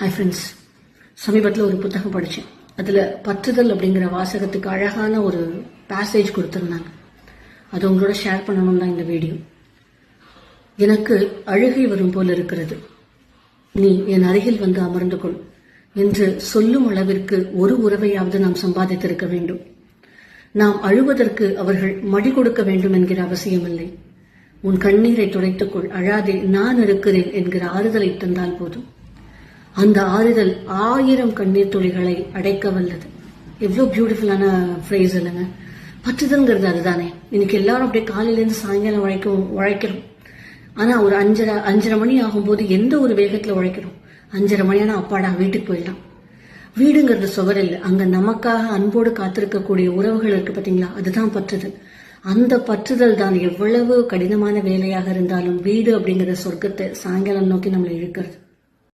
Hi friends சமீபத்தில் ஒரு புத்தகம் படித்தேன் அதில் பற்றுதல் அப்படிங்கிற வாசகத்துக்கு அழகான ஒரு பேசேஜ் கொடுத்துருந்தாங்க. அது உங்களோட ஷேர் பண்ணணும் தான் இந்த வீடியோ எனக்கு அழுகை வரும் போல் இருக்கிறது. நீ என் அருகில் வந்து அமர்ந்து கொள் என்று சொல்லும் அளவிற்கு ஒரு உறவையாவது நாம் சம்பாதித்திருக்க வேண்டும். நாம் அழுவதற்கு அவர்கள் மடி கொடுக்க வேண்டும் என்கிற அவசியமில்லை. உன் கண்ணீரை துடைத்துக்கொள் அழாதே நான் இருக்கிறேன் என்கிற ஆறுதலை தந்தால் போதும். அந்த ஆறுதல் ஆயிரம் கண்ணீர் துளிகளை அடைக்க வல்லது. எவ்வளோ பியூட்டிஃபுல்லான ஃப்ரேஸ் இல்லைங்க. பற்றுதல்ங்கிறது அதுதானே. இன்னைக்கு எல்லாரும் அப்படியே காலையிலேருந்து சாயங்காலம் உழைக்கும் உழைக்கிறோம். ஆனா ஒரு அஞ்சரை அஞ்சரை மணி ஆகும்போது எந்த ஒரு வேகத்துல உழைக்கிறோம்? அஞ்சரை மணியான அப்பாடா வீட்டுக்கு போயிடலாம். வீடுங்கிறது சுவர் இல்லை அங்க நமக்காக அன்போடு காத்திருக்கக்கூடிய உறவுகள் இருக்கு பாத்தீங்களா? அதுதான் பற்றுதல். அந்த பற்றுதல் தான் எவ்வளவு கடினமான வேலையாக இருந்தாலும் வீடு அப்படிங்கிற சொர்க்கத்தை சாயங்காலம் நோக்கி நம்மளை இழுக்கிறது.